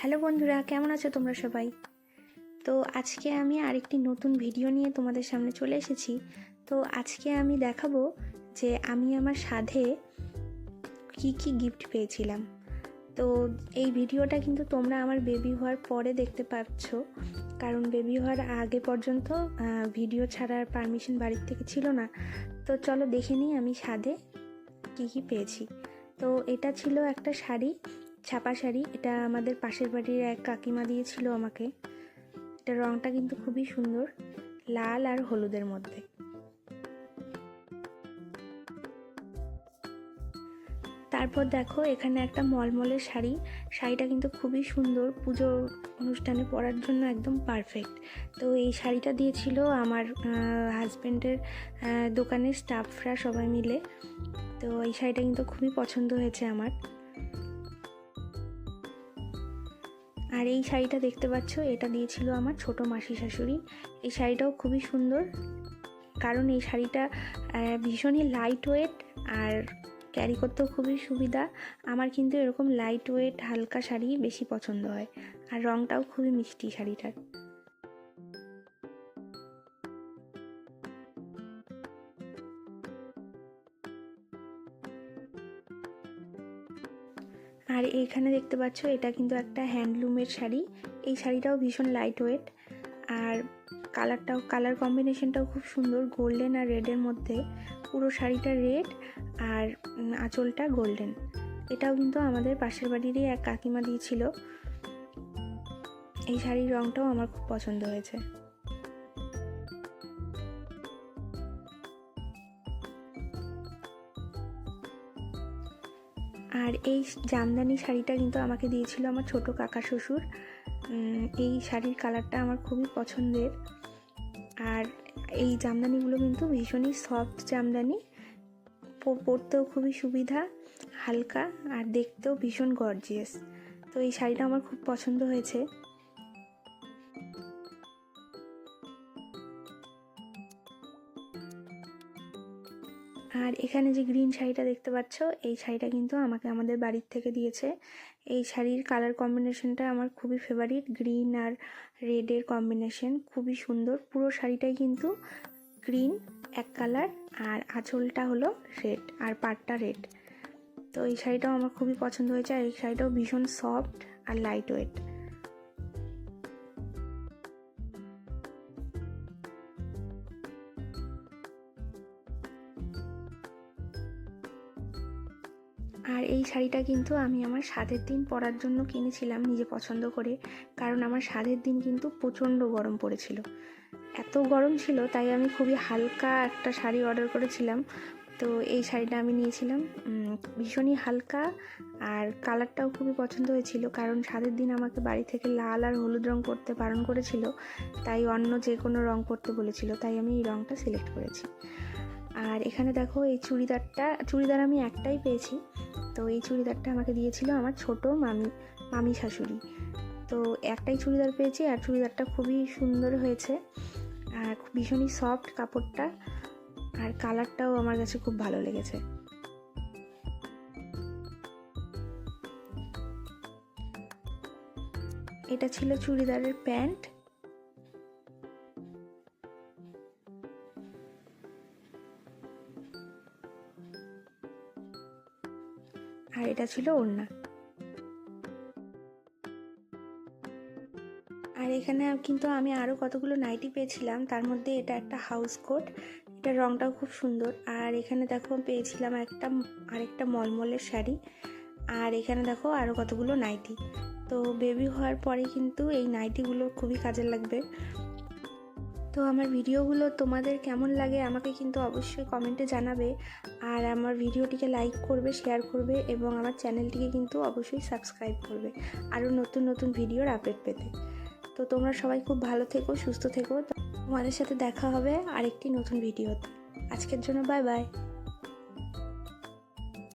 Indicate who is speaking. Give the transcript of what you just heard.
Speaker 1: Hello বন্ধুরা, কেমন আছো তোমরা সবাই? তো আজকে আমি আরেকটি নতুন ভিডিও নিয়ে তোমাদের সামনে চলে এসেছি। তো আজকে আমি দেখাবো যে আমি আমার সাধে কি কি গিফট পেয়েছিলাম। তো এই ভিডিওটা কিন্তু তোমরা আমার বেবি হওয়ার পরে দেখতে পাচ্ছ, কারণ বেবি হওয়ার আগে পর্যন্ত ভিডিও ছাড়ার পারমিশন বাড়ির থেকে ছিল না। তো চলো দেখে নিই আমি সাধে কি কি পেয়েছি। তো এটা ছিল একটা শাড়ি ছাপা শাড়ি, এটা আমাদের পাশের বাড়ির এক কাকিমা দিয়েছিল আমাকে। এটা রংটা কিন্তু খুবই সুন্দর, লাল আর হলুদের মধ্যে। তারপর দেখো, এখানে একটা মলমলের শাড়ি। শাড়িটা কিন্তু খুবই সুন্দর, পুজো অনুষ্ঠানে পরার জন্য একদম পারফেক্ট তো এই শাড়িটা দিয়েছিল আমার হাজব্যান্ডের দোকানের স্টাফরা সবাই মিলে। তো এই শাড়িটা কিন্তু খুবই পছন্দ হয়েছে আমার। আর এই শাড়িটা দেখতে পাচ্ছ, এটা দিয়েছিল আমার ছোট মাসি শাশুড়ি। এই শাড়িটাও খুবই সুন্দর, কারণ এই শাড়িটা ভীষণই লাইট ওয়েট আর ক্যারি করতেও খুবই সুবিধা। আমার কিন্তু এরকম লাইট ওয়েট হালকা শাড়ি বেশি পছন্দ হয়, আর রংটাও খুবই মিষ্টি শাড়িটার। আর এইখানে দেখতে পাচ্ছ, এটা কিন্তু একটা হ্যান্ডলুমের শাড়ি। এই শাড়িটাও ভীষণ লাইট ওয়েট আর কালারটাও কালার কম্বিনেশনটাও খুব সুন্দর গোল্ডেন আর রেডের মধ্যে। পুরো শাড়িটা রেড আর আঁচলটা গোল্ডেন এটাও কিন্তু আমাদের পাশের বাড়িরই এক কাকিমা দিয়েছিল। এই শাড়ির রংটাও আমার খুব পছন্দ হয়েছে। আর এই জামদানি শাড়িটা কিন্তু আমাকে দিয়েছিল আমার ছোট কাকা শ্বশুর। এই শাড়ির কালারটা আমার খুবই পছন্দের। আর এই জামদানিগুলো কিন্তু ভীষণই সফট জামদানি। পরতেও খুবই সুবিধা, হালকা আর দেখতেও ভীষণ গর্জিয়াস তো এই শাড়িটা আমার খুব পছন্দ হয়েছে। আর এখানে যে গ্রিন শাড়িটা দেখতে পাচ্ছ, এই শাড়িটা কিন্তু আমাকে আমাদের বাড়ির থেকে দিয়েছে। এই শাড়ির কালার কম্বিনেশনটা আমার খুবই ফেভারিট গ্রিন আর রেডের কম্বিনেশন খুবই সুন্দর। পুরো শাড়িটাই কিন্তু গ্রিন এক কালার আর আঁচলটা হলো রেড আর পাটটা রেড তো এই শাড়িটাও আমার খুবই পছন্দ হয়েছে, আর এই শাড়িটাও ভীষণ সফট আর লাইট ওয়েট আর এই শাড়িটা কিন্তু আমি আমার স্বাদের দিন পরার জন্য কিনেছিলাম নিজে পছন্দ করে। কারণ আমার স্বাদের দিন কিন্তু প্রচণ্ড গরম পড়েছিল। এত গরম ছিল, তাই আমি খুবই হালকা একটা শাড়ি অর্ডার করেছিলাম। তো এই শাড়িটা আমি নিয়েছিলাম ভীষণই হালকা আর কালারটাও খুবই পছন্দ হয়েছিল। কারণ স্বাদের দিন আমাকে বাড়ি থেকে লাল আর হলুদ রং করতে বারণ করেছিল, তাই অন্য যে কোনো রং করতে বলেছিল, তাই আমি এই রঙটা সিলেক্ট করেছি। আর এখানে দেখো এই চুড়িদারটা, চুড়িদার আমি একটাই পেয়েছি তো এই চুড়িদারটা আমাকে দিয়েছিল আমার ছোট মামি মামি শাশুড়ি। তো একটাই চুড়িদার পেয়েছি আর চুড়িদারটা খুবই সুন্দর হয়েছে আর ভীষণই সফট কাপড়টা আর কালারটাও আমার কাছে খুব ভালো লেগেছে। এটা ছিল চুড়িদারের প্যান্ট। আর এটা ছিল ওড়না। আর এখানে কিন্তু আমি আরও কতগুলো নাইটি পেয়েছিলাম, তার মধ্যে এটা একটা হাউস কোট এটার রঙটাও খুব সুন্দর। আর এখানে দেখো পেয়েছিলাম একটা আরেকটা মলমলের শাড়ি, আর এখানে দেখো আরও কতগুলো নাইটি। তো বেবি হওয়ার পরে কিন্তু এই নাইটিগুলো খুবই কাজে লাগবে। তো আমার ভিডিওগুলো তোমাদের কেমন লাগে আমাকে কিন্তু অবশ্যই কমেন্টে জানাবে। আর আমার ভিডিওটিকে লাইক করবে শেয়ার করবে এবং আমার চ্যানেলটিকে কিন্তু অবশ্যই সাবস্ক্রাইব করবে। আরও নতুন নতুন ভিডিওর আপডেট পেতে। তো তোমরা সবাই খুব ভালো থেকো, সুস্থ থেকো। তোমাদের সাথে দেখা হবে আরেকটি নতুন ভিডিও আজকের জন্য বাই বাই